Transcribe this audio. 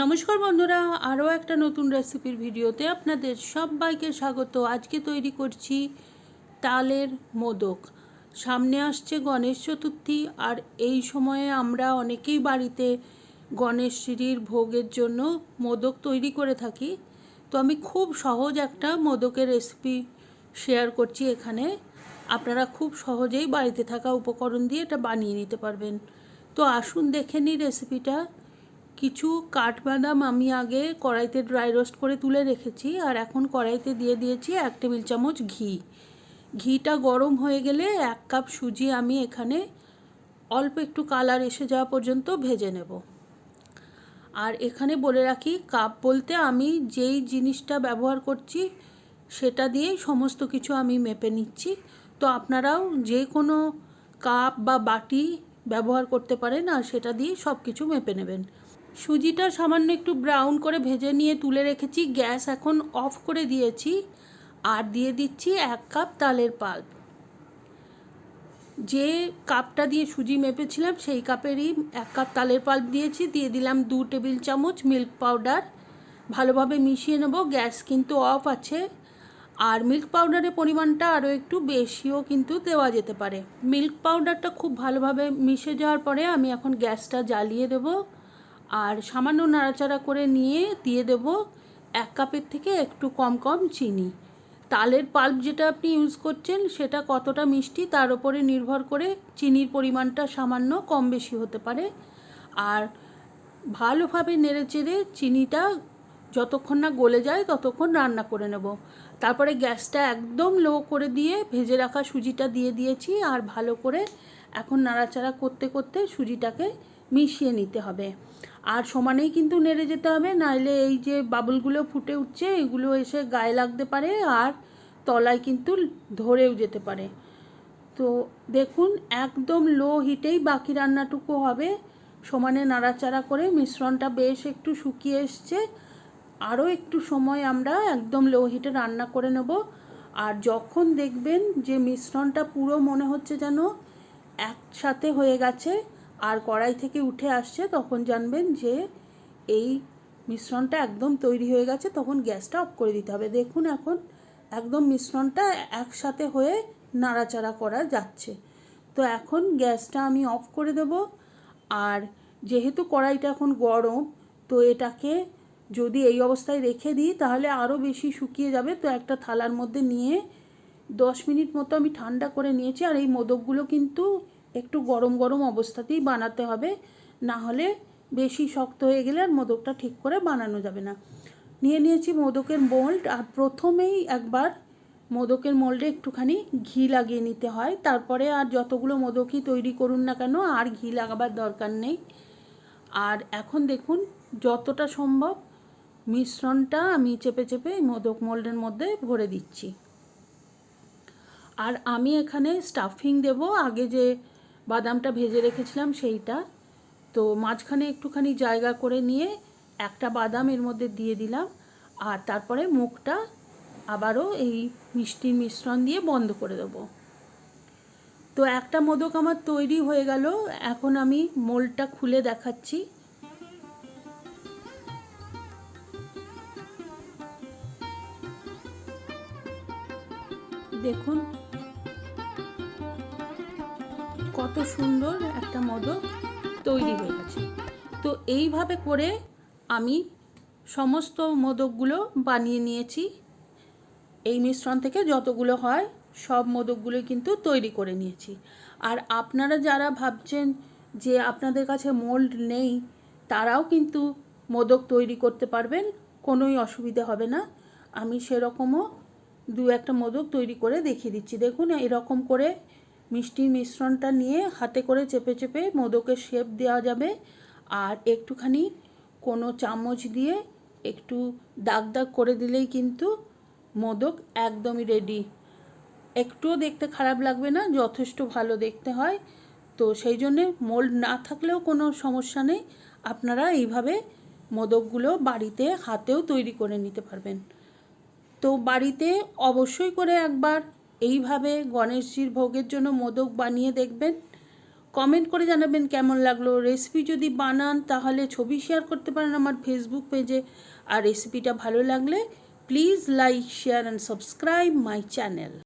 নমস্কার বন্ধুরা, আরও একটা নতুন রেসিপির ভিডিওতে আপনাদের সবাইকে স্বাগত। আজকে তৈরি করছি তালের মোদক। সামনে আসছে গণেশ চতুর্থী, আর এই সময়ে আমরা অনেকেই বাড়িতে গণেশ শ্রীর ভোগের জন্য মোদক তৈরি করে থাকি। তো আমি খুব সহজ একটা মোদকের রেসিপি শেয়ার করছি এখানে। আপনারা খুব সহজেই বাড়িতে থাকা উপকরণ দিয়ে এটা বানিয়ে নিতে পারবেন। তো আসুন দেখে নিই রেসিপিটা। কিছু কাঠবাদাম আমি আগে কড়াইতে ড্রাই রোস্ট করে তুলে রেখেছি, আর এখন কড়াইতে দিয়ে দিয়েছি এক টেবিল চামচ ঘি। ঘিটা গরম হয়ে গেলে এক কাপ সুজি আমি এখানে অল্প একটু কালার এসে যাওয়া পর্যন্ত ভেজে নেব। আর এখানে বলে রাখি কাপ বলতে আমি যেই জিনিসটা ব্যবহার করছি, সেটা দিয়েই সমস্ত কিছু আমি মেপে নিচ্ছি। তো আপনারাও যে কোনো কাপ বা বাটি ব্যবহার করতে পারেন, আর সেটা দিয়ে সব কিছু মেপে নেবেন। সুজিটা সামান্য একটু ব্রাউন করে ভেজে নিয়ে তুলে রেখেছি। গ্যাস এখন অফ করে দিয়েছি। আর দিয়ে দিচ্ছি এক কাপ তালের পাল্প। যে কাপটা দিয়ে সুজি মেপেছিলাম, সেই কাপেরই এক কাপ তালের পাল্প দিয়েছি। দিয়ে দিলাম দু টেবিল চামচ মিল্ক পাউডার ভালোভাবে মিশিয়ে নেব। গ্যাস কিন্তু অফ আছে। আর মিল্ক পাউডারের পরিমাণটা আরও একটু বেশিও কিন্তু দেওয়া যেতে পারে। মিল্ক পাউডারটা খুব ভালোভাবে মিশে যাওয়ার পরে আমি এখন গ্যাসটা জ্বালিয়ে দেব। আর সামান্য নাড়াচাড়া করে নিয়ে দিয়ে দেব এক কাপের থেকে একটু কম কম চিনি। তালের পাল্প যেটা আপনি ইউজ করছেন, সেটা কতটা মিষ্টি তার উপরে নির্ভর করে চিনির পরিমাণটা সামান্য কম বেশি হতে পারে। আর ভালোভাবে নেড়ে চেড়ে চিনিটা যতক্ষণ না গলে যায় ততক্ষণ রান্না করে নেব। তারপরে গ্যাসটা একদম লো করে দিয়ে ভেজে রাখা সুজিটা দিয়ে দিয়েছি আর ভালো করে এখন নাড়াচাড়া করতে করতে সুজিটাকে মিশিয়ে নিতে হবে। আর সমানেই কিন্তু নেড়ে যেতে হবে, নাইলে এই যে বাবলগুলো ফুটে উঠছে, এগুলো এসে গায়ে লাগতে পারে আর তলায় কিন্তু ধরেও যেতে পারে। তো দেখুন, একদম লো হিটেই বাকি রান্নাটুকু হবে। সমানে নাড়াচাড়া করে মিশ্রণটা বেশ একটু শুকিয়ে এসছে। আরও একটু সময় আমরা একদম লো হিটে রান্না করে নেব। আর যখন দেখবেন যে মিশ্রণটা পুরো মনে হচ্ছে যেন একসাথে হয়ে গেছে আর কড়াই থেকে উঠে আসছে, তখন জানবেন যে এই মিশ্রণটা একদম তৈরি হয়ে গেছে, তখন গ্যাসটা অফ করে দিতে হবে। দেখুন এখন একদম মিশ্রণটা একসাথে হয়ে নাড়াচাড়া করা যাচ্ছে। তো এখন গ্যাসটা আমি অফ করে দেব। আর যেহেতু কড়াইটা এখন গরম, তো এটাকে যদি এই অবস্থায় রেখে দিই, তাহলে আরও বেশি শুকিয়ে যাবে। তো একটা থালার মধ্যে নিয়ে দশ মিনিট মতো আমি ঠান্ডা করে নিয়েছি। আর এই মোদকগুলো কিন্তু একটু গরম গরম অবস্থাতেই বানাতে হবে। না হলে বেশি শক্ত হয়ে গেলে আর মোদকটা ঠিক করে বানানো যাবে না। নিয়ে নিয়েছি মোদকের মোল্ড আর প্রথমেই একবার মোদকের মোল্ডে একটুখানি ঘি লাগিয়ে নিতে হয়। তারপরে আর যতগুলো মোদকই তৈরি করুন না কেন, আর ঘি লাগাবার দরকার নেই। আর এখন দেখুন যতটা সম্ভব মিশ্রণটা আমি চেপে চেপে মোদক মোল্ডের মধ্যে ভরে দিচ্ছি। আর আমি এখানে স্টাফিং দেব। আগে যে বাদামটা ভেজে রেখেছিলাম সেইটা। তো মাঝখানে একটুখানি জায়গা করে নিয়ে একটা বাদাম এর মধ্যে দিয়ে দিলাম। আর তারপরে মুখটা আবারও এই মিষ্টির মিশ্রণ দিয়ে বন্ধ করে দেব। তো একটা মোদক আমার তৈরি হয়ে গেল। এখন আমি মোলটা খুলে দেখাচ্ছি। দেখুন কত সুন্দর একটা মোদক তৈরি হয়ে গেছে। তো এইভাবে করে আমি সমস্ত মোদকগুলো বানিয়ে নিয়েছি। এই মিশ্রণ থেকে যতগুলো হয়, সব মোদকগুলোই কিন্তু তৈরি করে নিয়েছি। আর আপনারা যারা ভাবছেন যে আপনাদের কাছে মোল্ড নেই, তারাও কিন্তু মোদক তৈরি করতে পারবেন, কোনোই অসুবিধা হবে না। আমি সেরকমও দু একটা মোদক তৈরি করে দেখিয়ে দিচ্ছি। দেখুন, এরকম করে মিষ্টির মিশ্রণটা নিয়ে হাতে করে চেপে চেপে মোদকের শেপ দেওয়া যাবে। আর একটুখানি কোনো চামচ দিয়ে একটু দাগ দাগ করে দিলেই কিন্তু মোদক একদমই রেডি একটুও দেখতে খারাপ লাগবে না, যথেষ্ট ভালো দেখতে হয়। তো সেই জন্যে মোল্ড না থাকলেও কোনো সমস্যা নেই, আপনারা এইভাবে মোদকগুলো বাড়িতে হাতেও তৈরি করে নিতে পারবেন। তো বাড়িতে অবশ্যই করে একবার এইভাবে গণেশজির ভোগের জন্য মোদক বানিয়ে দেখবেন। কমেন্ট করে জানাবেন কেমন লাগল। রেসিপি যদি বানান, তাহলে ছবি শেয়ার করতে পারেন আমার ফেসবুক পেজে আর রেসিপিটা ভালো লাগলে please like share and subscribe my channel